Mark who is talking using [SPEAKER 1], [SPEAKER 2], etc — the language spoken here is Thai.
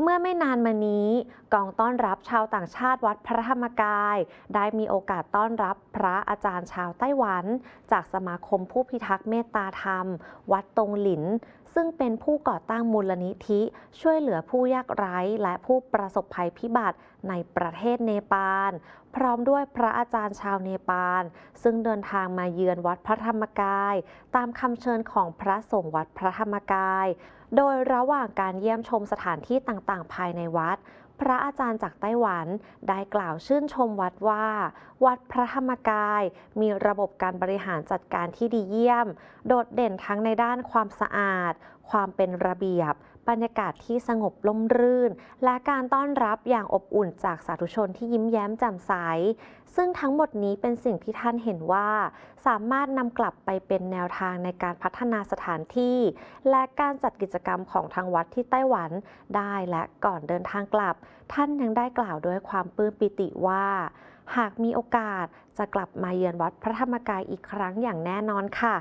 [SPEAKER 1] เมื่อไม่นานมานี้ กองต้อนรับชาวต่างชาติวัดพระธรรมกาย ได้มีโอกาสต้อนรับพระอาจารย์ชาวไต้หวัน จากสมาคมผู้พิทักษ์เมตตาธรรม วัดตงหลิน ซึ่งเป็นผู้ก่อตั้งมูลนิธิ ช่วยเหลือผู้ยากไร้และผู้ประสบภัยพิบัติในประเทศเนปาล พร้อมด้วยพระอาจารย์ชาวเนปาล ซึ่งเดินทางมาเยือนวัดพระธรรมกาย ตามคำเชิญของพระสงฆ์วัดพระธรรมกาย โดยระหว่างการเยี่ยมชมสถานที่ต่างๆ ภายในวัด พระอาจารย์จากไต้หวันได้กล่าวชื่นชมวัดว่า วัดพระธรรมกาย มีระบบการบริหารจัดการที่ดีเยี่ยม โดดเด่นทั้งในด้านความสะอาด ความเป็นระเบียบ บรรยากาศที่สงบล่มรื่น และการต้อนรับอย่างอบอุ่นจากสาธุชนที่ยิ้มแย้มแจ่มใส ซึ่งทั้งหมดนี้เป็นสิ่งที่ท่านเห็นว่า สามารถนำกลับไปเป็นแนวทางในการพัฒนาสถานที่ และการจัดกิจกรรมของทางวัดที่ไต้หวันได้และก่อนเดินทางกลับ ท่านยังได้กล่าวด้วยความปลื้มปิติว่า หากมีโอกาสจะกลับมาเยือนวัดพระธรรมกายอีกครั้งอย่างแน่นอนค่ะ